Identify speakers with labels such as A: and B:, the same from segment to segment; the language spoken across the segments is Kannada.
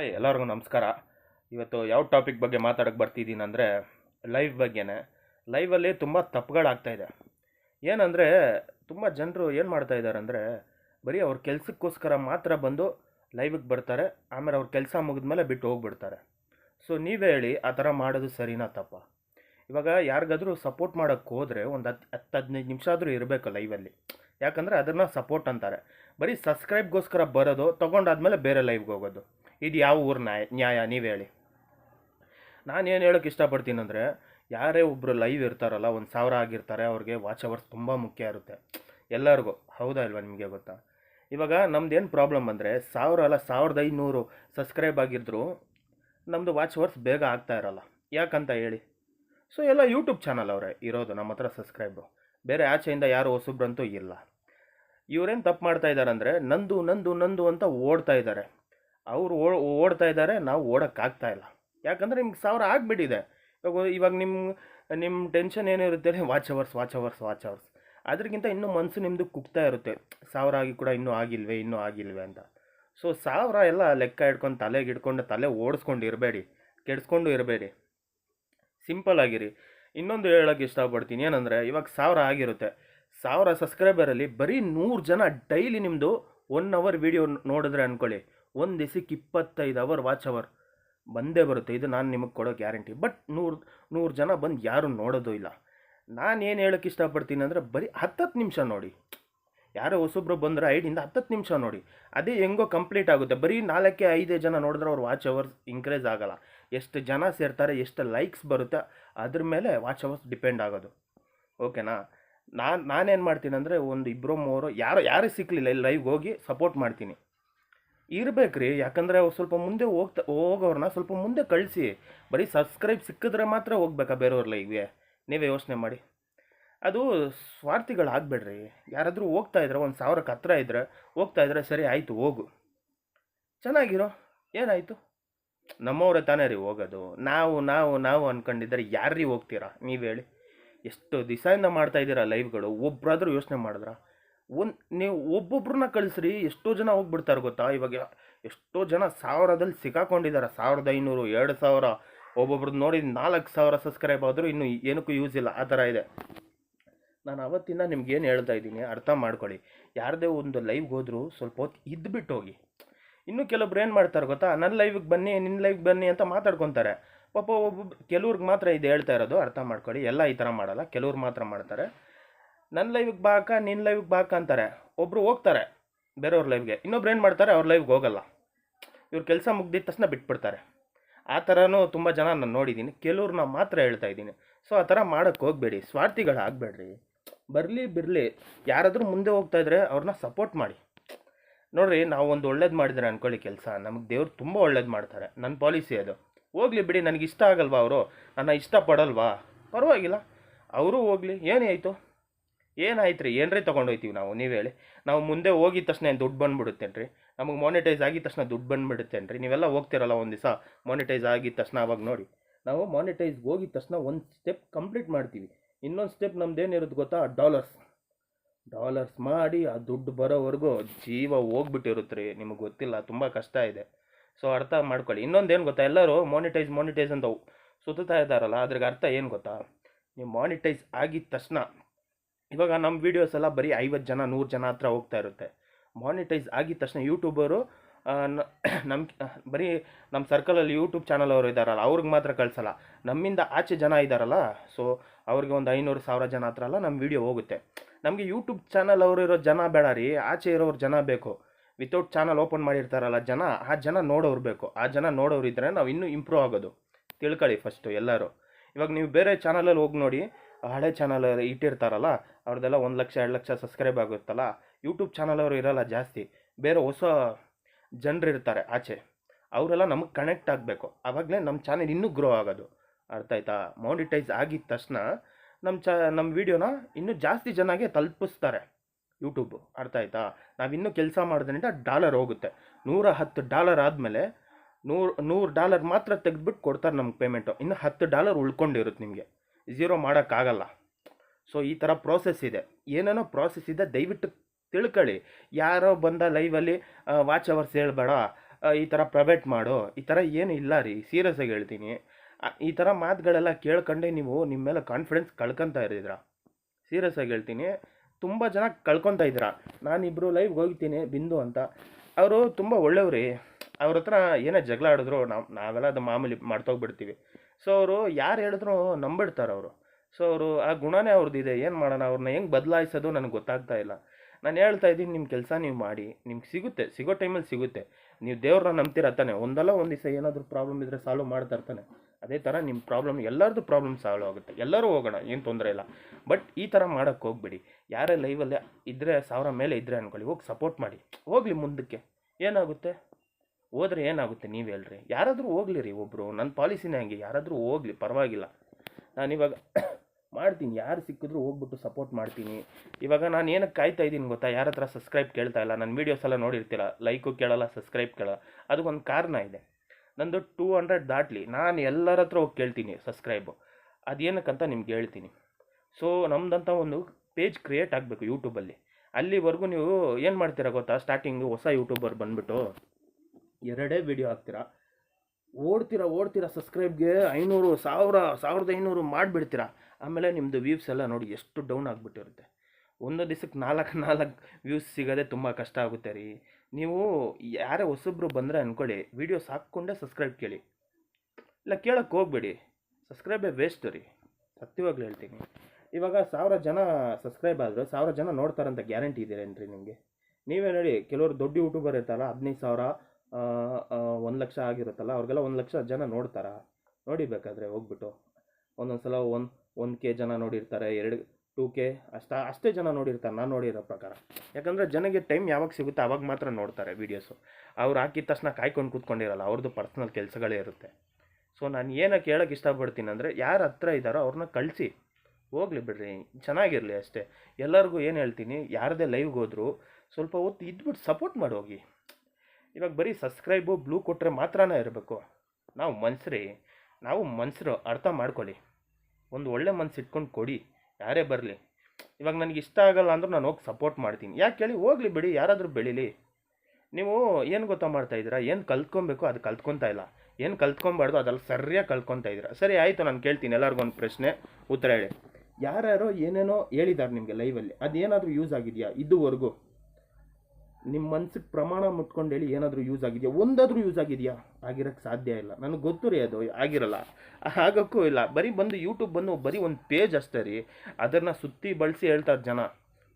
A: ಹಾಯ್, ಎಲ್ಲರಿಗೂ ನಮಸ್ಕಾರ. ಇವತ್ತು ಯಾವ ಟಾಪಿಕ್ ಬಗ್ಗೆ ಮಾತಾಡೋಕ್ಕೆ ಬರ್ತಿದ್ದೀನಿ ಅಂದರೆ ಲೈವ್ ಬಗ್ಗೆನೇ ಲೈವಲ್ಲಿ ತುಂಬ ತಪ್ಪುಗಳಾಗ್ತಾ ಇದೆ. ಏನಂದರೆ ತುಂಬ ಜನರು ಏನು ಮಾಡ್ತಾ ಇದ್ದಾರೆ ಅಂದರೆ ಬರೀ ಅವ್ರ ಕೆಲಸಕ್ಕೋಸ್ಕರ ಮಾತ್ರ ಬಂದು ಲೈವಿಗೆ ಬರ್ತಾರೆ, ಆಮೇಲೆ ಅವ್ರ ಕೆಲಸ ಮುಗಿದ ಮೇಲೆ ಬಿಟ್ಟು ಹೋಗ್ಬಿಡ್ತಾರೆ. ಸೊ ನೀವೇ ಹೇಳಿ ಆ ಥರ ಮಾಡೋದು ಸರಿನಾ ತಪ್ಪ? ಇವಾಗ ಯಾರಿಗಾದರೂ ಸಪೋರ್ಟ್ ಮಾಡೋಕ್ಕೆ ಹೋದರೆ ಒಂದು ಹತ್ತು ಹತ್ತು ಹದಿನೈದು ನಿಮಿಷ ಆದರೂ ಇರಬೇಕು ಲೈವಲ್ಲಿ ಯಾಕಂದರೆ ಅದನ್ನು ಸಪೋರ್ಟ್ ಅಂತಾರೆ. ಬರೀ ಸಬ್ಸ್ಕ್ರೈಬ್ಗೋಸ್ಕರ ಬರೋದು, ತೊಗೊಂಡಾದ್ಮೇಲೆ ಬೇರೆ ಲೈವ್ಗೆ ಹೋಗೋದು. ಇದು ಯಾವ ಊರ ನ್ಯಾಯ ನ್ಯಾಯ? ನೀವು ಹೇಳಿ. ನಾನು ಏನು ಹೇಳೋಕ್ಕೆ ಇಷ್ಟಪಡ್ತೀನಿ ಅಂದರೆ, ಯಾರೇ ಒಬ್ಬರು ಲೈವ್ ಇರ್ತಾರಲ್ಲ, ಒಂದು ಸಾವಿರ ಆಗಿರ್ತಾರೆ, ಅವ್ರಿಗೆ ವಾಚ್ ಅವರ್ಸ್ ತುಂಬ ಮುಖ್ಯ ಇರುತ್ತೆ. ಎಲ್ಲರಿಗೂ. ಹೌದಾ ಇಲ್ವಾ ನಿಮಗೆ ಗೊತ್ತಾ? ಇವಾಗ ನಮ್ದು ಏನು ಪ್ರಾಬ್ಲಮ್ ಅಂದರೆ, ಸಾವಿರ ಅಲ್ಲ, ಸಾವಿರದ ಐನೂರು ಸಬ್ಸ್ಕ್ರೈಬ್ ಆಗಿದ್ರು ನಮ್ಮದು ವಾಚ್ ಅವರ್ಸ್ ಬೇಗ ಆಗ್ತಾ ಇರಲ್ಲ. ಯಾಕಂತ ಹೇಳಿ? ಸೊ ಎಲ್ಲ ಯೂಟ್ಯೂಬ್ ಚಾನಲ್ ಅವರೇ, ಇರೋದು, ನಮ್ಮ ಹತ್ರ ಸಬ್ಸ್ಕ್ರೈಬು ಬೇರೆ ಆಚೆಯಿಂದ ಯಾರು ಹೊಸಬ್ರಂತೂ ಇಲ್ಲ. ಇವರೇನು ತಪ್ಪು ಮಾಡ್ತಾ ಇದ್ದಾರೆ ಅಂದರೆ, ನಂದು ನಂದು ನಂದು ಅಂತ ಓಡ್ತಾ ಇದ್ದಾರೆ ಅವರು ಓಡ್ತಾ ಇದ್ದಾರೆ, ನಾವು ಓಡೋಕ್ಕಾಗ್ತಾ ಇಲ್ಲ. ಯಾಕಂದರೆ ನಿಮ್ಗೆ ಸಾವಿರ ಆಗಿಬಿಟ್ಟಿದೆ. ಇವಾಗ ಇವಾಗ ನಿಮ್ಮ ನಿಮ್ಮ ಟೆನ್ಷನ್ ಏನಿರುತ್ತೆ watch hours watch hours watch hours ಅದಕ್ಕಿಂತ ಇನ್ನೂ ಮನಸ್ಸು ನಿಮ್ಮದು ಕುಗ್ತಾ ಇರುತ್ತೆ. ಸಾವಿರ ಆಗಿ ಕೂಡ ಇನ್ನೂ ಆಗಿಲ್ವೇ ಇನ್ನೂ ಆಗಿಲ್ವೇ ಅಂತ. ಸೊ ಸಾವಿರ ಎಲ್ಲ ಲೆಕ್ಕ ಇಟ್ಕೊಂಡು ತಲೆಗೆ ಇಟ್ಕೊಂಡು ತಲೆ ಓಡಿಸ್ಕೊಂಡು ಇರಬೇಡಿ. ಕೆಡಿಸ್ಕೊಂಡು ಇರಬೇಡಿ. ಸಿಂಪಲ್ ಆಗಿರಿ. ಇನ್ನೊಂದು ಹೇಳೋಕ್ಕೆ ಇಷ್ಟಪಡ್ತೀನಿ ಏನಂದರೆ, ಇವಾಗ ಸಾವಿರ ಆಗಿರುತ್ತೆ. ಸಾವಿರ ಸಬ್ಸ್ಕ್ರೈಬರಲ್ಲಿ ಬರೀ ನೂರು ಜನ ಡೈಲಿ ನಿಮ್ಮದು ಒನ್ ಅವರ್ ವಿಡಿಯೋ ನೋಡಿದ್ರೆ ಅಂದ್ಕೊಳ್ಳಿ ಒಂದು ದಿವಸಕ್ಕೆ ಇಪ್ಪತ್ತೈದು ಅವರ್ ವಾಚ್ ಅವರ್ ಬಂದೇ ಬರುತ್ತೆ. ಇದು ನಾನು ನಿಮಗೆ ಕೊಡೋ ಗ್ಯಾರಂಟಿ ಬಟ್ ನೂರು ನೂರು ಜನ ಬಂದು ಯಾರೂ ನೋಡೋದು ಇಲ್ಲ. ನಾನು ಏನು ಹೇಳೋಕ್ಕೆ ಇಷ್ಟಪಡ್ತೀನಿ ಅಂದರೆ ಬರೀ ಹತ್ತತ್ತು ನಿಮಿಷ ನೋಡಿ. ಯಾರೋ ಹೊಸಬ್ರು ಬಂದರೆ ಐಡಿಂದ ಹತ್ತತ್ತು ನಿಮಿಷ ನೋಡಿ. ಅದೇ ಹೆಂಗೋ ಕಂಪ್ಲೀಟ್ ಆಗುತ್ತೆ. ಬರೀ ನಾಲ್ಕೇ ಐದೇ ಜನ ನೋಡಿದ್ರೆ ಅವ್ರು ವಾಚ್ ಅವರ್ಸ್ ಇನ್ಕ್ರೀಸ್ ಆಗೋಲ್ಲ. ಎಷ್ಟು ಜನ ಸೇರ್ತಾರೆ, ಎಷ್ಟು ಲೈಕ್ಸ್ ಬರುತ್ತೆ, ಅದ್ರ ಮೇಲೆ ವಾಚ್ ಅವರ್ಸ್ ಡಿಪೆಂಡ್ ಆಗೋದು. ಓಕೆನಾ ನಾನು ನಾನೇನು ಮಾಡ್ತೀನಿ ಅಂದರೆ ಒಂದು ಇಬ್ಬರು ಮೂರು, ಯಾರೋ, ಯಾರೇ ಸಿಕ್ಕಲಿಲ್ಲ ಇಲ್ಲಿ ಲೈವ್ಗೆ ಹೋಗಿ ಸಪೋರ್ಟ್ ಮಾಡ್ತೀನಿ. ಇರ್ಬೇಕ್ರಿ. ಯಾಕಂದರೆ ಅವ್ರು ಸ್ವಲ್ಪ ಮುಂದೆ ಹೋಗ್ತಾ ಹೋಗೋರ್ನ ಸ್ವಲ್ಪ ಮುಂದೆ ಕಳಿಸಿ. ಬರೀ ಸಬ್ಸ್ಕ್ರೈಬ್ ಸಿಕ್ಕಿದ್ರೆ ಮಾತ್ರ ಹೋಗ್ಬೇಕಾ ಬೇರೆಯವ್ರ ಲೈವ್ಗೆ ನೀವೇ ಯೋಚನೆ ಮಾಡಿ. ಅದು ಸ್ವಾರ್ಥಿಗಳಾಗಬೇಡ್ರಿ. ಯಾರಾದರೂ ಹೋಗ್ತಾ ಇದ್ರೆ, ಒಂದು ಸಾವಿರಕ್ಕೆ ಹತ್ರ ಇದ್ದರೆ ಹೋಗ್ತಾ ಇದ್ರೆ ಸರಿ ಆಯಿತು, ಹೋಗು. ಚೆನ್ನಾಗಿರೋ. ಏನಾಯಿತು? ನಮ್ಮವರೇ ತಾನೇ ರೀ ಹೋಗೋದು. ನಾವು ನಾವು ನಾವು ಅಂದ್ಕೊಂಡಿದ್ರೆ ಯಾರೀ ಹೋಗ್ತೀರಾ? ನೀವು ಹೇಳಿ. ಎಷ್ಟು ದಿವಸದಿಂದ ಮಾಡ್ತಾ ಇದ್ದೀರಾ ಲೈವ್ಗಳು ಒಬ್ಬರಾದರೂ ಯೋಚನೆ ಮಾಡಿದ್ರ? ಒಂದು ನೀವು ಒಬ್ಬೊಬ್ರನ್ನ ಕಳಿಸ್ರಿ, ಎಷ್ಟೋ ಜನ ಹೋಗ್ಬಿಡ್ತಾರೆ ಗೊತ್ತಾ? ಇವಾಗ ಎಷ್ಟೋ ಜನ ಸಾವಿರದಲ್ಲಿ ಸಿಕ್ಕಾಕೊಂಡಿದ್ದಾರೆ ಸಾವಿರದ ಐನೂರು, ಎರಡು ಸಾವಿರ ಒಬ್ಬೊಬ್ರದ್ದು ನೋಡಿ ನಾಲ್ಕು ಸಾವಿರ ಸಬ್ಸ್ಕ್ರೈಬ್ ಆದರೂ ಇನ್ನು ಏನಕ್ಕೂ ಯೂಸ್ ಇಲ್ಲ. ಆ ಥರ ಇದೆ. ನಾನು ಅವತ್ತಿಂದ ನಿಮ್ಗೆ ಏನು ಹೇಳ್ತಾ ಇದ್ದೀನಿ, ಅರ್ಥ ಮಾಡ್ಕೊಳ್ಳಿ. ಯಾರದೇ ಒಂದು ಲೈವ್ಗೆ ಹೋದರೂ ಸ್ವಲ್ಪ ಹೊತ್ತು ಇದ್ಬಿಟ್ಟು ಹೋಗಿ. ಇನ್ನು ಕೆಲವೊಬ್ರು ಏನು ಮಾಡ್ತಾರೆ ಗೊತ್ತಾ? ನನ್ನ ಲೈವಿಗೆ ಬನ್ನಿ ನಿನ್ನ ಲೈವ್ಗೆ ಬನ್ನಿ ಅಂತ ಮಾತಾಡ್ಕೊತಾರೆ. ಪಾಪ ಒಬ್ಬೊಬ್ರು ಕೆಲವ್ರಿಗೆ ಮಾತ್ರ ಇದು ಹೇಳ್ತಾ ಇರೋದು, ಅರ್ಥ ಮಾಡ್ಕೊಳ್ಳಿ. ಎಲ್ಲ ಈ ಥರ ಮಾಡಲ್ಲ. ಕೆಲವ್ರು ಮಾತ್ರ ಮಾಡ್ತಾರೆ. ನನ್ನ ಲೈವ್ಗೆ ಬಾಕ ನಿನ್ನ ಲೈವ್ಗೆ ಬಾಕ ಅಂತಾರೆ. ಒಬ್ಬರು ಹೋಗ್ತಾರೆ ಬೇರೆಯವ್ರ ಲೈವ್ಗೆ ಇನ್ನೊಬ್ರು ಏನು ಮಾಡ್ತಾರೆ, ಅವ್ರ ಲೈವ್ಗೆ ಹೋಗಲ್ಲ. ಇವ್ರ ಕೆಲಸ ಮುಗ್ದಿದ ತಕ್ಷಣ ಬಿಟ್ಬಿಡ್ತಾರೆ. ಆ ಥರನೂ ತುಂಬ ಜನ ನಾನು ನೋಡಿದ್ದೀನಿ ಕೆಲವ್ರನ್ನ ಮಾತ್ರ ಹೇಳ್ತಾ ಇದ್ದೀನಿ. ಸೊ ಆ ಥರ ಮಾಡೋಕ್ಕೆ ಹೋಗಬೇಡಿ. ಸ್ವಾರ್ಥಿಗಳಾಗಬೇಡ್ರಿ ಬರಲಿ, ಬಿರಲಿ. ಯಾರಾದರೂ ಮುಂದೆ ಹೋಗ್ತಾ ಇದ್ರೆ ಅವ್ರನ್ನ ಸಪೋರ್ಟ್ ಮಾಡಿ. ನೋಡ್ರಿ, ನಾವು ಒಂದು ಒಳ್ಳೇದು ಮಾಡಿದ್ರೆ ಅಂದ್ಕೊಳ್ಳಿ ಕೆಲಸ. ನಮಗೆ ದೇವ್ರು ತುಂಬ ಒಳ್ಳೇದು ಮಾಡ್ತಾರೆ. ನನ್ನ ಪಾಲಿಸಿ ಅದು. ಹೋಗ್ಲಿ ಬಿಡಿ, ನನಗೆ ಇಷ್ಟ ಆಗಲ್ವಾ ಅವರು? ನನ್ನ ಇಷ್ಟಪಡಲ್ವಾ ಪರವಾಗಿಲ್ಲ. ಅವರು ಹೋಗಲಿ. ಏನೇ ಆಯಿತು? ಏನಾಯ್ತು ರೀ ಏನ್ರಿ ತೊಗೊಂಡೋಯ್ತೀವಿ ನಾವು? ನೀವು ಹೇಳಿ. ನಾವು ಮುಂದೆ ಹೋಗಿದ ತಕ್ಷಣ ಏನು ದುಡ್ಡು ಬಂದ್ಬಿಡುತ್ತೇನೆ ರೀ ನಮಗೆ ಮಾನಿಟೈಸ್ ಆಗಿದ ತಕ್ಷಣ ದುಡ್ಡು ಬಂದ್ಬಿಡುತ್ತೇನೆ ರೀ ನೀವೆಲ್ಲ ಹೋಗ್ತಿರಲ್ಲ ಒಂದು ದಿವಸ ಮಾನಿಟೈಸ್ ಆಗಿದ ತಕ್ಷಣ ಅವಾಗ ನೋಡಿ. ನಾವು ಮಾನಿಟೈಸ್ ಹೋಗಿದ ತಕ್ಷಣ ಒಂದು ಸ್ಟೆಪ್ ಕಂಪ್ಲೀಟ್ ಮಾಡ್ತೀವಿ. ಇನ್ನೊಂದು ಸ್ಟೆಪ್ ನಮ್ದೇನಿರುತ್ತೆ ಗೊತ್ತಾ? ಡಾಲರ್ಸ್ ಡಾಲರ್ಸ್ ಮಾಡಿ ಆ ದುಡ್ಡು ಬರೋವರೆಗೂ ಜೀವ ಹೋಗ್ಬಿಟ್ಟಿರುತ್ತೆ ರೀ ನಿಮಗೆ ಗೊತ್ತಿಲ್ಲ, ತುಂಬ ಕಷ್ಟ ಇದೆ. ಸೊ ಅರ್ಥ ಮಾಡ್ಕೊಳ್ಳಿ. ಇನ್ನೊಂದು ಏನು ಗೊತ್ತಾ? ಎಲ್ಲರೂ ಮಾನಿಟೈಸ್ ಮಾನಿಟೈಸ್ ಅಂತ ಸುತ್ತಾ ಇದ್ದಾರಲ್ಲ, ಅದ್ರಿಗೆ ಅರ್ಥ ಏನು ಗೊತ್ತಾ? ನೀವು ಮಾನಿಟೈಸ್ ಆಗಿದ ತಕ್ಷಣ ಇವಾಗ ನಮ್ಮ ವೀಡಿಯೋಸ್ ಎಲ್ಲ ಬರೀ ಐವತ್ತು ಜನ, ನೂರು ಜನ ಹತ್ರ ಹೋಗ್ತಾ ಇರುತ್ತೆ. ಮಾನಿಟೈಸ್ ಆಗಿದ ತಕ್ಷಣ ಯೂಟ್ಯೂಬರು ನಮ್ಮ ಬರೀ ನಮ್ಮ ಸರ್ಕಲಲ್ಲಿ ಯೂಟ್ಯೂಬ್ ಚಾನಲ್ ಅವರು ಇದ್ದಾರಲ್ಲ ಅವ್ರಿಗೆ ಮಾತ್ರ ಕಳಿಸಲ್ಲ. ನಮ್ಮಿಂದ ಆಚೆ ಜನ ಇದ್ದಾರಲ್ಲ ಸೊ ಅವ್ರಿಗೆ ಒಂದು ಐನೂರು ಸಾವಿರ ಜನ ಹತ್ರ ಎಲ್ಲ ನಮ್ಮ ವೀಡಿಯೋ ಹೋಗುತ್ತೆ. ನಮಗೆ ಯೂಟ್ಯೂಬ್ ಚಾನಲ್ ಅವರು ಇರೋ ಜನ ಬೇಡ ರೀ, ಆಚೆ ಇರೋರು ಜನ ಬೇಕು. ವಿತೌಟ್ ಚಾನಲ್ ಓಪನ್ ಮಾಡಿರ್ತಾರಲ್ಲ ಜನ, ಆ ಜನ ನೋಡೋರು ಬೇಕು. ಆ ಜನ ನೋಡೋರು ಇದ್ದರೆ ನಾವು ಇನ್ನೂ ಇಂಪ್ರೂವ್ ಆಗೋದು. ತಿಳ್ಕೊಳ್ಳಿ ಫಸ್ಟು ಎಲ್ಲರೂ. ಇವಾಗ ನೀವು ಬೇರೆ ಚಾನಲಲ್ಲಿ ಹೋಗಿ ನೋಡಿ ಹಳೆ ಚಾನಲ್ ಇಟ್ಟಿರ್ತಾರಲ್ಲ ಅವ್ರದ್ದೆಲ್ಲ ಒಂದು ಲಕ್ಷ, ಎರಡು ಲಕ್ಷ ಸಬ್ಸ್ಕ್ರೈಬ್ ಆಗುತ್ತಲ್ಲ ಯೂಟ್ಯೂಬ್ ಚಾನಲ್ ಅವರು ಇರೋಲ್ಲ ಜಾಸ್ತಿ. ಬೇರೆ ಹೊಸ ಜನರು ಇರ್ತಾರೆ ಆಚೆ. ಅವರೆಲ್ಲ ನಮಗೆ ಕನೆಕ್ಟ್ ಆಗಬೇಕು. ಆವಾಗಲೇ ನಮ್ಮ ಚಾನಲ್ ಇನ್ನೂ ಗ್ರೋ ಆಗೋದು. ಅರ್ಥ ಆಯ್ತಾ? ಮಾನಿಟೈಸ್ ಆಗಿದ ತಕ್ಷಣ ನಮ್ಮ ಚ ನಮ್ಮ ವೀಡಿಯೋನ ಇನ್ನೂ ಜಾಸ್ತಿ ಜನಗೆ ತಲುಪಿಸ್ತಾರೆ ಯೂಟ್ಯೂಬು ಅರ್ಥ ಆಯ್ತಾ? ನಾವಿನ್ನೂ ಕೆಲಸ ಮಾಡೋದ್ರಿಂದ ಡಾಲರ್ ಹೋಗುತ್ತೆ. ನೂರ ಹತ್ತು ಡಾಲರ್ ಆದಮೇಲೆ ನೂರು ನೂರು ಡಾಲರ್ ಮಾತ್ರ ತೆಗೆದ್ಬಿಟ್ಟು ಕೊಡ್ತಾರೆ ನಮ್ಗೆ ಪೇಮೆಂಟು ಇನ್ನು ಹತ್ತು ಡಾಲರ್ ಉಳ್ಕೊಂಡಿರುತ್ತೆ ನಿಮಗೆ. ಝೀರೋ ಮಾಡೋಕ್ಕಾಗಲ್ಲ. ಸೊ ಈ ಥರ ಪ್ರೋಸೆಸ್ ಇದೆ. ಏನೇನೋ ಪ್ರೋಸೆಸ್ ಇದೆ, ದಯವಿಟ್ಟು ತಿಳ್ಕೊಳ್ಳಿ. ಯಾರೋ ಬಂದ ಲೈವಲ್ಲಿ ವಾಚ್ ಅವರ್ಸ್ ಹೇಳ್ಬೇಡ. ಈ ಥರ ಪ್ರೈವೇಟ್ ಮಾಡು. ಈ ಥರ ಏನು ಇಲ್ಲ ರೀ. ಸೀರಿಯಸ್ ಆಗಿ ಹೇಳ್ತೀನಿ. ಈ ಥರ ಮಾತುಗಳೆಲ್ಲ ಕೇಳ್ಕೊಂಡೆ ನೀವು ನಿಮ್ಮ ಮೇಲೆ ಕಾನ್ಫಿಡೆನ್ಸ್ ಕಳ್ಕೊತಾ ಇರಿದ್ರ ಸೀರಿಯಸ್ ಆಗಿ ಹೇಳ್ತೀನಿ. ತುಂಬ ಜನ ಕಳ್ಕೊತಾ ಇದ್ದೀರಾ? ನಾನಿಬ್ಬರು ಲೈವ್ಗೆ ಹೋಗ್ತೀನಿ, ಬಿಂದು ಅಂತ. ಅವರು ತುಂಬ ಒಳ್ಳೆಯವ್ರಿ. ಅವ್ರ ಹತ್ರ ಏನೇ ಜಗಳ ಆಡಿದ್ರು, ನಾವು, ನಾವೆಲ್ಲ ಅದು ಮಾಮೂಲಿ ಮಾಡ್ತೋಗ್ಬಿಡ್ತೀವಿ ಸೊ ಅವರು ಯಾರು ಹೇಳಿದ್ರು ನಂಬಿಡ್ತಾರೆ ಅವರು. ಸೊ ಅವರು ಆ ಗುಣನೇ ಅವ್ರದ್ದಿದೆ ಏನು ಮಾಡೋಣ ಅವ್ರನ್ನ ಹೆಂಗೆ ಬದಲಾಯಿಸೋದು ನನಗೆ ಗೊತ್ತಾಗ್ತಾ ಇಲ್ಲ. ನಾನು ಹೇಳ್ತಾ ಇದ್ದೀನಿ ನಿಮ್ಮ ಕೆಲಸ ನೀವು ಮಾಡಿ. ನಿಮ್ಗೆ ಸಿಗುತ್ತೆ, ಸಿಗೋ ಟೈಮಲ್ಲಿ ಸಿಗುತ್ತೆ. ನೀವು ದೇವ್ರನ್ನ ನಂಬ್ತೀರ ತಾನೆ? ಒಂದಲ್ಲ ಒಂದು ದಿವಸ ಏನಾದರೂ ಪ್ರಾಬ್ಲಮ್ ಇದ್ದರೆ ಸಾಲ್ವ್ ಮಾಡ್ತಾ ಇರ್ತಾನೆ ಅದೇ ಥರ ನಿಮ್ಮ ಪ್ರಾಬ್ಲಮ್ ಎಲ್ಲರದ್ದು ಪ್ರಾಬ್ಲಮ್ ಸಾಲ್ವ್ ಆಗುತ್ತೆ. ಎಲ್ಲರೂ ಹೋಗೋಣ, ಏನು ತೊಂದರೆ ಇಲ್ಲ. ಬಟ್ ಈ ಥರ ಮಾಡೋಕ್ಕೆ ಹೋಗ್ಬೇಡಿ. ಯಾರೇ ಲೈವಲ್ಲೇ ಇದ್ದರೆ ಸಾವಿರ ಮೇಲೆ ಇದ್ದರೆ ಅಂದ್ಕೊಳ್ಳಿ ಹೋಗಿ ಸಪೋರ್ಟ್ ಮಾಡಿ. ಹೋಗಲಿ ಮುಂದಕ್ಕೆ. ಏನಾಗುತ್ತೆ? ಹೋದ್ರೆ ಏನಾಗುತ್ತೆ ನೀವು ಹೇಳ್ರಿ. ಯಾರಾದರೂ ಹೋಗ್ಲಿ ರೀ ಒಬ್ಬರು ನನ್ನ ಪಾಲಿಸಿನೇ ಹಂಗೆ. ಯಾರಾದರೂ ಹೋಗ್ಲಿ, ಪರವಾಗಿಲ್ಲ. ನಾನಿವಾಗ ಮಾಡ್ತೀನಿ. ಯಾರು ಸಿಕ್ಕಿದ್ರು ಹೋಗ್ಬಿಟ್ಟು ಸಪೋರ್ಟ್ ಮಾಡ್ತೀನಿ. ಇವಾಗ ನಾನು ಏನಕ್ಕೆ ಕಾಯ್ತಾ ಇದ್ದೀನಿ ಗೊತ್ತಾ? ಯಾರ ಹತ್ರ ಸಬ್ಸ್ಕ್ರೈಬ್ ಕೇಳ್ತಾ ಇಲ್ಲ. ನನ್ನ ವೀಡಿಯೋಸ್ ಎಲ್ಲ ನೋಡಿರ್ತೀರ. ಲೈಕು ಕೇಳಲ್ಲ ಸಬ್ಸ್ಕ್ರೈಬ್ ಕೇಳಲ್ಲ. ಅದಕ್ಕೊಂದು ಕಾರಣ ಇದೆ. ನಂದು ಟೂ ಹಂಡ್ರೆಡ್ ದಾಟ್ಲಿ. ನಾನು ಎಲ್ಲರ ಹತ್ರ ಹೋಗಿ ಕೇಳ್ತೀನಿ ಸಬ್ಸ್ಕ್ರೈಬು ಅದೇನಕ್ಕಂತ ನಿಮ್ಗೆ ಹೇಳ್ತೀನಿ. ಸೊ ನಮ್ದಂತ ಒಂದು ಪೇಜ್ ಕ್ರಿಯೇಟ್ ಆಗಬೇಕು ಯೂಟ್ಯೂಬಲ್ಲಿ ಅಲ್ಲಿವರೆಗೂ ನೀವು ಏನು ಮಾಡ್ತೀರಾ ಗೊತ್ತಾ? ಸ್ಟಾರ್ಟಿಂಗು ಹೊಸ ಯೂಟ್ಯೂಬರ್ ಬಂದುಬಿಟ್ಟು. ಎರಡೇ ವಿಡಿಯೋ ಹಾಕ್ತೀರಾ? ಓಡ್ತೀರಾ ಓಡ್ತೀರಾ ಸಬ್ಸ್ಕ್ರೈಬ್ಗೆ ಐನೂರು, ಸಾವಿರ, ಸಾವಿರದ ಐನೂರು ಮಾಡಿಬಿಡ್ತೀರಾ? ಆಮೇಲೆ ನಿಮ್ಮದು ವ್ಯೂಸ್ ಎಲ್ಲ ನೋಡಿ ಎಷ್ಟು ಡೌನ್ ಆಗಿಬಿಟ್ಟಿರುತ್ತೆ. ಒಂದು ದಿವಸಕ್ಕೆ ನಾಲ್ಕು ನಾಲ್ಕು ವ್ಯೂಸ್ ಸಿಗೋದೇ ತುಂಬ ಕಷ್ಟ ಆಗುತ್ತೆ ರೀ. ನೀವು ಯಾರೇ ಹೊಸಬ್ರು ಬಂದರೆ ಅಂದ್ಕೊಳ್ಳಿ ವೀಡಿಯೋಸ್ ಹಾಕ್ಕೊಂಡೇ ಸಬ್ಸ್ಕ್ರೈಬ್ ಕೇಳಿ. ಇಲ್ಲ ಕೇಳೋಕ್ಕೆ ಹೋಗ್ಬೇಡಿ. ಸಬ್ಸ್ಕ್ರೈಬೇ ವೇಸ್ಟ್ ರೀ. ಸತ್ಯವಾಗ್ಲೂ ಹೇಳ್ತೀನಿ. ಇವಾಗ ಸಾವಿರ ಜನ ಸಬ್ಸ್ಕ್ರೈಬ್ ಆದರೂ, ಸಾವಿರ ಜನ ನೋಡ್ತಾರಂತ ಗ್ಯಾರಂಟಿ ಇದೆಯೇನ್ರಿ ನಿಮಗೆ? ನೀವೇ ನೋಡಿ, ಕೆಲವರು ದೊಡ್ಡ ಯೂಟ್ಯೂಬರ್ ಇರ್ತಾರಲ್ಲ, ಹದಿನೈದು ಸಾವಿರ ಒಂದು ಲಕ್ಷ ಆಗಿರುತ್ತಲ್ಲ, ಅವ್ರಿಗೆಲ್ಲ ಒಂದು ಲಕ್ಷ ಜನ ನೋಡ್ತಾರ. ನೋಡಿಬೇಕಾದ್ರೆ ಹೋಗ್ಬಿಟ್ಟು. ಒಂದೊಂದು ಸಲ ಒಂದು ಒಂದು ಕೆ ಜನ ನೋಡಿರ್ತಾರೆ, ಎರಡು, ಟೂ ಕೆ, ಅಷ್ಟ, ಅಷ್ಟೇ ಜನ ನೋಡಿರ್ತಾರೆ, ನಾನು ನೋಡಿರೋ ಪ್ರಕಾರ. ಯಾಕಂದರೆ ಜನಗೆ ಟೈಮ್ ಯಾವಾಗ ಸಿಗುತ್ತೆ ಆವಾಗ ಮಾತ್ರ ನೋಡ್ತಾರೆ ವೀಡಿಯೋಸು. ಅವ್ರು ಹಾಕಿದ ತಕ್ಷಣ ಕಾಯ್ಕೊಂಡು ಕೂತ್ಕೊಂಡಿರಲ್ಲ ಅವ್ರದ್ದು ಪರ್ಸ್ನಲ್ ಕೆಲಸಗಳೇ ಇರುತ್ತೆ. ಸೊ, ನಾನು ಏನಕ್ಕೆ ಹೇಳೋಕ್ಕೆ ಇಷ್ಟಪಡ್ತೀನಿ ಅಂದರೆ, ಯಾರ ಹತ್ರ ಇದ್ದಾರೋ ಅವ್ರನ್ನ ಕಳಿಸಿ. ಹೋಗ್ಲಿ ಬಿಡ್ರಿ, ಚೆನ್ನಾಗಿರಲಿ ಅಷ್ಟೇ. ಎಲ್ಲರಿಗೂ ಏನು ಹೇಳ್ತೀನಿ, ಯಾರದೇ ಲೈವ್ಗೆ ಹೋದರೂ ಸ್ವಲ್ಪ ಹೊತ್ತು ಇದ್ಬಿಟ್ಟು ಸಪೋರ್ಟ್ ಮಾಡಿ ಹೋಗಿ. ಇವಾಗ ಬರೀ ಸಬ್ಸ್ಕ್ರೈಬು, ಬ್ಲೂ ಕೊಟ್ಟರೆ ಮಾತ್ರನೇ ಇರಬೇಕು. ನಾವು ಮನ್ಸ್ರಿ, ನಾವು ಮನ್ಸರು ಅರ್ಥ ಮಾಡ್ಕೊಳ್ಳಿ. ಒಂದು ಒಳ್ಳೆ ಮನ್ಸು ಇಟ್ಕೊಂಡು ಕೊಡಿ, ಯಾರೇ ಬರಲಿ. ಇವಾಗ ನನಗೆ ಇಷ್ಟ ಆಗಲ್ಲ ಅಂದ್ರೂ ನಾನು ಹೋಗಿ ಸಪೋರ್ಟ್ ಮಾಡ್ತೀನಿ. ಯಾಕೆ ಹೇಳಿ ಹೋಗ್ಲಿ ಬಿಡಿ, ಯಾರಾದರೂ ಬೆಳೀಲಿ. ನೀವು ಏನು ಗೊತ್ತಾ ಮಾಡ್ತಾ ಇದ್ದೀರಾ? ಏನು ಕಲ್ತ್ಕೊಬೇಕು ಅದು ಕಲ್ತ್ಕೊತಾ ಇಲ್ಲ. ಏನು ಕಲ್ತ್ಕೊಬಾರ್ದು ಅದೆಲ್ಲ ಸರಿಯಾಗಿ ಕಲ್ತ್ಕೊತಾ ಇದ್ದೀರಾ? ಸರಿ, ಆಯಿತು, ನಾನು ಕೇಳ್ತೀನಿ. ಎಲ್ಲರಿಗೂ ಒಂದು ಪ್ರಶ್ನೆ, ಉತ್ತರ ಹೇಳಿ. ಯಾರ್ಯಾರೋ ಏನೇನೋ ಹೇಳಿದ್ದಾರೆ ನಿಮಗೆ ಲೈವಲ್ಲಿ ಅದೇನಾದರೂ ಯೂಸ್ ಆಗಿದೆಯಾ? ಇದುವರೆಗೂ. ನಿಮ್ಮ ಮನ್ಸಿಗೆ ಪ್ರಮಾಣ ಮುಟ್ಕೊಂಡು ಹೇಳಿ ಏನಾದರೂ ಯೂಸ್ ಆಗಿದೆಯಾ? ಒಂದಾದರೂ ಯೂಸ್ ಆಗಿದೆಯಾ? ಆಗಿರೋಕ್ಕೆ ಸಾಧ್ಯ ಇಲ್ಲ. ನನಗೆ ಗೊತ್ತು ರೀ ಅದು ಆಗಿರಲ್ಲ. ಆಗೋಕ್ಕೂ ಇಲ್ಲ. ಬರೀ ಬಂದು ಯೂಟ್ಯೂಬ್ ಬಂದು ಬರೀ ಒಂದು ಪೇಜ್ ಅಷ್ಟೇ ರೀ. ಅದನ್ನು ಸುತ್ತಿ ಬಳಸಿ ಹೇಳ್ತಾರೆ ಜನ.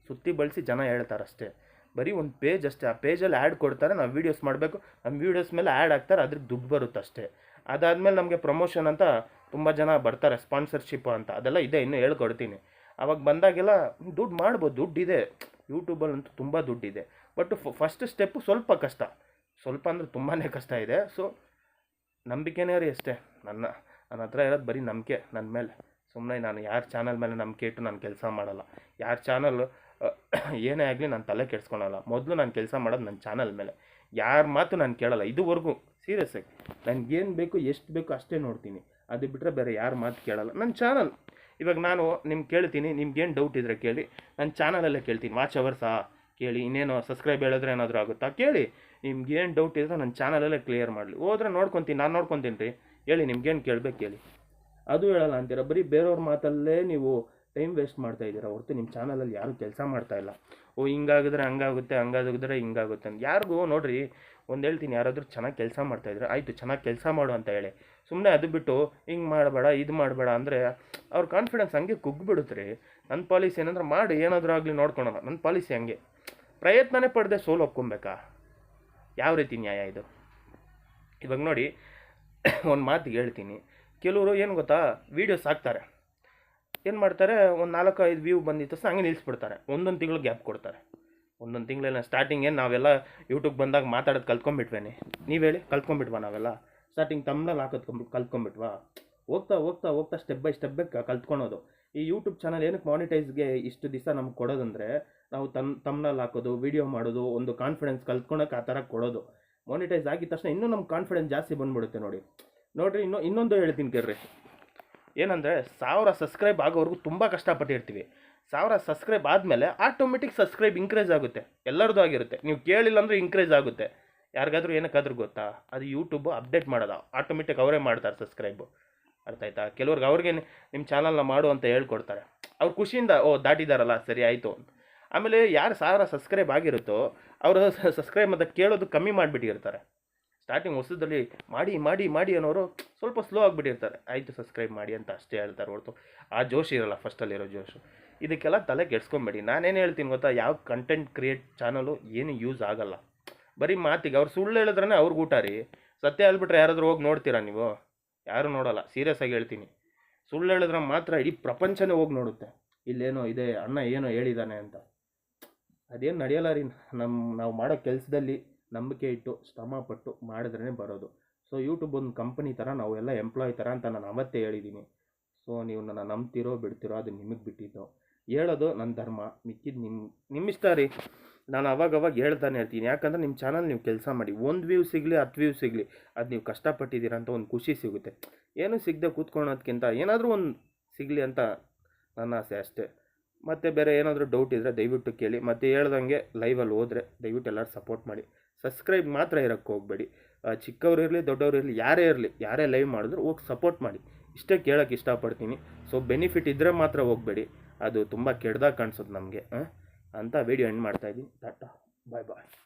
A: ಸುತ್ತಿ ಬಳಸಿ ಜನ ಹೇಳ್ತಾರೆ ಅಷ್ಟೇ. ಬರೀ ಒಂದು ಪೇಜ್ ಅಷ್ಟೇ. ಆ ಪೇಜಲ್ಲಿ ಆ್ಯಡ್ ಕೊಡ್ತಾರೆ, ನಾವು ವೀಡಿಯೋಸ್ ಮಾಡಬೇಕು. ನಮ್ಮ ವೀಡಿಯೋಸ್ ಮೇಲೆ ಆ್ಯಡ್ ಆಗ್ತಾರೆ ಅದ್ರಿಗೆ ದುಡ್ಡು ಬರುತ್ತೆ ಅಷ್ಟೇ. ಅದಾದಮೇಲೆ ನಮಗೆ ಪ್ರಮೋಷನ್ ಅಂತ ತುಂಬ ಜನ ಬರ್ತಾರೆ ಸ್ಪಾನ್ಸರ್ಶಿಪ್ ಅಂತ. ಅದೆಲ್ಲ ಇದೆ, ಇನ್ನೂ ಹೇಳ್ಕೊಡ್ತೀನಿ. ಅವಾಗ ಬಂದಾಗೆಲ್ಲ ದುಡ್ಡು ಮಾಡ್ಬೋದು. ದುಡ್ಡಿದೆ ಯೂಟ್ಯೂಬಲ್ಲಂತೂ ತುಂಬ ದುಡ್ಡಿದೆ ಬಟ್ ಫಸ್ಟ್ ಸ್ಟೆಪ್ಪು ಸ್ವಲ್ಪ ಕಷ್ಟ. ಸ್ವಲ್ಪ ಅಂದರೆ ತುಂಬಾ ಕಷ್ಟ ಇದೆ. ಸೊ ನಂಬಿಕೆನೇ ರೀ ಅಷ್ಟೇ. ನನ್ನ ನನ್ನ ಹತ್ರ ಇರೋದು ಬರೀ ನಂಬಿಕೆ ನನ್ನ ಮೇಲೆ. ಸುಮ್ಮನೆ ನಾನು ಯಾರ ಚಾನಲ್ ಮೇಲೆ ನಂಬಿಕೆ ಇಟ್ಟು ನಾನು ಕೆಲಸ ಮಾಡಲ್ಲ. ಯಾರ ಚಾನಲ್ ಏನೇ ಆಗಲಿ ನಾನು ತಲೆ ಕೆಡ್ಸ್ಕೊಳಲ್ಲ. ಮೊದಲು ನಾನು ಕೆಲಸ ಮಾಡೋದು ನನ್ನ ಚಾನಲ್ ಮೇಲೆ. ಯಾರ ಮಾತು ನಾನು ಕೇಳಲ್ಲ. ಇದುವರೆಗೂ ಸೀರಿಯಸ್ ಆಗಿ ನನಗೇನು ಬೇಕು, ಎಷ್ಟು ಬೇಕು ಅಷ್ಟೇ ನೋಡ್ತೀನಿ. ಅದು ಬಿಟ್ಟರೆ ಬೇರೆ ಯಾರ ಮಾತು ಕೇಳಲ್ಲ. ನನ್ನ ಚಾನಲ್ ಇವಾಗ ನಾನು ನಿಮ್ಗೆ ಕೇಳ್ತೀನಿ. ನಿಮ್ಗೇನು ಡೌಟ್ ಇದ್ದರೆ ಕೇಳಿ. ನನ್ನ ಚಾನಲಲ್ಲೇ ಕೇಳ್ತೀನಿ. ವಾಚ್ ಅವರ್ಸಾ ಕೇಳಿ, ಇನ್ನೇನು ಸಬ್ಸ್ಕ್ರೈಬ್ ಹೇಳಿದ್ರೆ ಏನಾದರೂ ಆಗುತ್ತಾ? ಕೇಳಿ. ನಿಮ್ಗೇನು ಡೌಟ್ ಇದ್ರೆ ನನ್ನ ಚಾನಲಲ್ಲೇ ಕ್ಲಿಯರ್ ಮಾಡಲಿ. ಹೋದ್ರೆ ನೋಡ್ಕೊತೀನಿ, ನಾನು ನೋಡ್ಕೊತೀನಿ. ರೀ ಹೇಳಿ, ನಿಮ್ಗೇನು ಕೇಳಬೇಕು ಕೇಳಿ ಅದು ಹೇಳಲ್ಲ ಅಂತೀರ, ಬರೀ ಬೇರೆಯವ್ರ ಮಾತಲ್ಲೇ ನೀವು ಟೈಮ್ ವೇಸ್ಟ್ ಮಾಡ್ತಾ ಇದ್ದೀರಾ? ಹೊರತು ನಿಮ್ಮ ಚಾನಲಲ್ಲಿ ಯಾರೂ ಕೆಲಸ ಮಾಡ್ತಾ ಇಲ್ಲ. ಓ, ಹಿಂಗಾಗಿದ್ರೆ ಹಂಗಾಗುತ್ತೆ ಹಂಗಾಗಿದ್ರೆ ಹಿಂಗಾಗುತ್ತೆ ಅಂತ. ಯಾರಿಗೂ ನೋಡಿರಿ, ಒಂದು ಹೇಳ್ತೀನಿ, ಯಾರಾದರೂ ಚೆನ್ನಾಗಿ ಕೆಲಸ ಮಾಡ್ತಾಯಿದ್ರೆ ಆಯಿತು, ಚೆನ್ನಾಗಿ ಕೆಲಸ ಮಾಡು ಅಂತ ಹೇಳಿ. ಸುಮ್ಮನೆ ಅದು ಬಿಟ್ಟು, ಹಿಂಗೆ ಮಾಡಬೇಡ, ಇದು ಮಾಡಬೇಡ ಅಂದರೆ ಅವ್ರ ಕಾನ್ಫಿಡೆನ್ಸ್ ಹಂಗೆ ಕುಗ್ಗಿಬಿಡುತ್ತೆ ರೀ. ನನ್ನ ಪಾಲಿಸಿ ಏನಂದ್ರೆ ಮಾಡಿ, ಏನಾದರೂ ಆಗಲಿ ನೋಡ್ಕೊಳೋಣ. ನನ್ನ ಪಾಲಿಸಿ ಹಂಗೆ. ಪ್ರಯತ್ನನೇ ಪಡೆದೆ ಸೋಲು ಒಪ್ಕೊಬೇಕಾ? ಯಾವ ರೀತಿ ನ್ಯಾಯ ಇದು? ಇವಾಗ ನೋಡಿ, ಒಂದು ಮಾತು ಹೇಳ್ತೀನಿ. ಕೆಲವರು ಏನು ಗೊತ್ತಾ ವೀಡಿಯೋಸ್ ಹಾಕ್ತಾರೆ ಏನು ಮಾಡ್ತಾರೆ, ಒಂದು ನಾಲ್ಕು ಐದು ವ್ಯೂ ಬಂದಿತ್ತು ತಕ್ಷಣ ಹಂಗೆ ನಿಲ್ಲಿಸ್ಬಿಡ್ತಾರೆ ಒಂದೊಂದು ತಿಂಗಳು ಗ್ಯಾಪ್ ಕೊಡ್ತಾರೆ. ಒಂದೊಂದು ತಿಂಗಳೆಲ್ಲ ಸ್ಟಾರ್ಟಿಂಗ್ ಏನು ನಾವೆಲ್ಲ ಯೂಟ್ಯೂಬ್ ಬಂದಾಗ ಮಾತಾಡೋದು ಕಲ್ತ್ಕೊಂಡ್ಬಿಟ್ವೇನೆ. ನೀವು ಹೇಳಿ, ಕಲ್ತ್ಕೊಂಡ್ಬಿಟ್ವಾ ನಾವೆಲ್ಲ? ಸ್ಟಾರ್ಟಿಂಗ್ ತಮ್ಮನಲ್ಲಿ ಹಾಕೋದು ಕಲ್ತ್ಕೊಂಡ್ಬಿಟ್ವಾ? ಹೋಗ್ತಾ ಹೋಗ್ತಾ ಹೋಗ್ತಾ ಸ್ಟೆಪ್ ಬೈ ಸ್ಟೆಪ್ ಕಲ್ತ್ಕೊಳೋದು. ಈ ಯೂಟ್ಯೂಬ್ ಚಾನಲ್ ಏನಕ್ಕೆ ಮಾನಿಟೈಸ್ಗೆ ಇಷ್ಟು ದಿವಸ ನಮ್ಗೆ ಕೊಡೋದಂದರೆ ನಾವು ತಮ್ ತಮ್ಮನಲ್ಲಿ ಹಾಕೋದು ವಿಡಿಯೋ ಮಾಡೋದು, ಒಂದು ಕಾನ್ಫಿಡೆನ್ಸ್ ಕಲ್ತ್ಕೊಳಕ್ಕೆ ಆ ಥರ ಕೊಡೋದು. ಮಾನಿಟೈಸ್ ಆಗಿದ ತಕ್ಷಣ ಇನ್ನೂ ನಮ್ಮ ಕಾನ್ಫಿಡೆನ್ಸ್ ಜಾಸ್ತಿ ಬಂದ್ಬಿಡುತ್ತೆ ನೋಡಿ. ನೋಡಿರಿ, ಇನ್ನೂ, ಇನ್ನೊಂದು ಹೇಳ್ತೀನಿ ಕೇಳ್ರಿ. ಏನಂದರೆ, ಸಾವಿರ ಸಬ್ಸ್ಕ್ರೈಬ್ ಆಗೋವರೆಗೂ ತುಂಬ ಕಷ್ಟಪಟ್ಟಿರ್ತೀವಿ. ಸಾವಿರ ಸಬ್ಸ್ಕ್ರೈಬ್ ಆದಮೇಲೆ ಆಟೋಮೆಟಿಕ್ ಸಬ್ಸ್ಕ್ರೈಬ್ ಇನ್ಕ್ರೀಸ್ ಆಗುತ್ತೆ. ಎಲ್ಲರದ್ದು ಆಗಿರುತ್ತೆ. ನೀವು ಕೇಳಿಲ್ಲ ಅಂದರೆ ಇನ್ಕ್ರೀಸ್ ಆಗುತ್ತೆ. ಯಾರಿಗಾದ್ರೂ ಏನಕ್ಕಾದ್ರೂ ಗೊತ್ತಾ? ಅದು ಯೂಟ್ಯೂಬು ಅಪ್ಡೇಟ್ ಮಾಡೋದು. ಆಟೋಮೆಟಿಕ್ ಅವರೇ ಮಾಡ್ತಾರೆ ಸಬ್ಸ್ಕ್ರೈಬು ಅರ್ಥ ಆಯ್ತಾ? ಕೆಲವ್ರಿಗೆ ಅವ್ರಿಗೆ ನಿಮ್ಮ ಚಾನಲ್ನ ಮಾಡು ಅಂತ ಹೇಳ್ಕೊಡ್ತಾರೆ. ಅವ್ರು ಖುಷಿಯಿಂದ, ಓ, ದಾಟಿದಾರಲ್ಲ, ಸರಿ, ಆಯಿತು ಆಮೇಲೆ ಯಾರು ಸಾವಿರ ಸಬ್ಸ್ಕ್ರೈಬ್ ಆಗಿರುತ್ತೋ ಅವರು ಸಬ್ಸ್ಕ್ರೈಬ್ ಮತ್ತು ಕೇಳೋದು ಕಮ್ಮಿ ಮಾಡಿಬಿಟ್ಟಿರ್ತಾರೆ. ಸ್ಟಾರ್ಟಿಂಗ್ ಹೊಸದಲ್ಲಿ ಮಾಡಿ ಮಾಡಿ ಮಾಡಿ ಅನ್ನೋರು ಸ್ವಲ್ಪ ಸ್ಲೋ ಆಗಿಬಿಟ್ಟಿರ್ತಾರೆ. ಆಯಿತು ಸಬ್ಸ್ಕ್ರೈಬ್ ಮಾಡಿ ಅಂತ ಅಷ್ಟೇ ಹೇಳ್ತಾರೆ ಹೊರತು. ಆ ಜೋಶ್ ಇರೋಲ್ಲ ಫಸ್ಟಲ್ಲಿರೋ ಜೋಶು. ಇದಕ್ಕೆಲ್ಲ ತಲೆ ಕೆಡ್ಸ್ಕೊಂಬೇಡಿ. ನಾನೇನು ಹೇಳ್ತೀನಿ ಗೊತ್ತಾ? ಯಾವ ಕಂಟೆಂಟ್ ಕ್ರಿಯೇಟ್ ಚಾನಲು ಏನು ಯೂಸ್ ಆಗಲ್ಲ. ಬರೀ ಮಾತಿಗೆ ಅವ್ರು ಸುಳ್ಳು ಹೇಳಿದ್ರೆ ಅವ್ರಿಗೆ ಊಟ ರೀ. ಸತ್ಯ ಹೇಳ್ಬಿಟ್ರೆ ಯಾರಾದರೂ ಹೋಗಿ ನೋಡ್ತೀರಾ ನೀವು? ಯಾರು ನೋಡಲ್ಲ. ಸೀರಿಯಸ್ ಆಗಿ ಹೇಳ್ತೀನಿ. ಸುಳ್ಳು ಹೇಳಿದ್ರೆ ಮಾತ್ರ ಇಡೀ ಪ್ರಪಂಚನೇ ಹೋಗಿ ನೋಡುತ್ತೆ. ಇಲ್ಲೇನೋ ಇದೆ, ಅಣ್ಣ ಏನೋ ಹೇಳಿದಾನೆ ಅಂತ. ಅದೇನು ನಡೆಯಲ್ಲ ರೀ ನಮ್ಮ ನಾವು ಮಾಡೋ ಕೆಲಸದಲ್ಲಿ ನಂಬಿಕೆ ಇಟ್ಟು, ಶ್ರಮ ಪಟ್ಟು ಮಾಡಿದ್ರೇ ಬರೋದು. ಸೊ ಯೂಟ್ಯೂಬ್ ಒಂದು ಕಂಪನಿ ಥರ ನಾವು ಎಲ್ಲ ಎಂಪ್ಲಾಯ್ ಥರ ಅಂತ ನಾನು ಅವತ್ತೇ ಹೇಳಿದ್ದೀನಿ ಸೊ ನೀವು ನನ್ನ ನಂಬ್ತಿರೋ ಬಿಡ್ತಿರೋ ಅದು ನಿಮಗೆ ಬಿಟ್ಟಿದ್ದು. ಹೇಳೋದು ನನ್ನ ಧರ್ಮ ಮಿಕ್ಕಿದ್ದು ನಿಮ್ಮ ನಿಮ್ಮ ಇಷ್ಟ ರೀ. ನಾನು ಅವಾಗವಾಗ ಹೇಳ್ತಾನೆ ಇರ್ತೀನಿ. ಯಾಕಂದ್ರೆ ನಿಮ್ಮ ಚಾನಲ್ ನೀವು ಕೆಲಸ ಮಾಡಿ, ಒಂದು ವ್ಯೂ ಸಿಗಲಿ, ಹತ್ತು ವ್ಯೂ ಸಿಗಲಿ, ಅದು ನೀವು ಕಷ್ಟಪಟ್ಟಿದ್ದೀರ ಅಂತ ಒಂದು ಖುಷಿ ಸಿಗುತ್ತೆ. ಏನೂ ಸಿಗದೆ ಕೂತ್ಕೊಳ್ಳೋದಕ್ಕಿಂತ ಏನಾದರೂ ಒಂದು ಸಿಗಲಿ ಅಂತ ನನ್ನ ಆಸೆ ಅಷ್ಟೇ. ಮತ್ತು ಬೇರೆ ಏನಾದರೂ ಡೌಟ್ ಇದ್ದರೆ ದಯವಿಟ್ಟು ಕೇಳಿ. ಮತ್ತು ಹೇಳ್ದಂಗೆ ಲೈವಲ್ಲಿ ಹೋದರೆ ದಯವಿಟ್ಟು ಎಲ್ಲರೂ ಸಪೋರ್ಟ್ ಮಾಡಿ. ಸಬ್ಸ್ಕ್ರೈಬ್ ಮಾತ್ರ ಇರೋಕ್ಕೆ ಹೋಗಬೇಡಿ. ಚಿಕ್ಕವ್ರು ಇರಲಿ, ದೊಡ್ಡವ್ರು ಇರಲಿ, ಯಾರೇ ಇರಲಿ, ಯಾರೇ ಲೈವ್ ಮಾಡಿದ್ರು ಹೋಗಿ ಸಪೋರ್ಟ್ ಮಾಡಿ. ಇಷ್ಟೇ ಕೇಳೋಕ್ಕೆ ಇಷ್ಟಪಡ್ತೀನಿ. ಸೊ ಬೆನಿಫಿಟ್ ಇದ್ದರೆ ಮಾತ್ರ ಹೋಗಬೇಡಿ. ಅದು ತುಂಬ ಕೆಡ್ದಾಗ ಕಾಣಿಸೋದು ನಮಗೆ ಅಂತ ವೀಡಿಯೋ ಎಂಡ್ ಮಾಡ್ತಾಯಿದ್ದೀನಿ ಟಾಟಾ ಬಾಯ್ ಬಾಯ್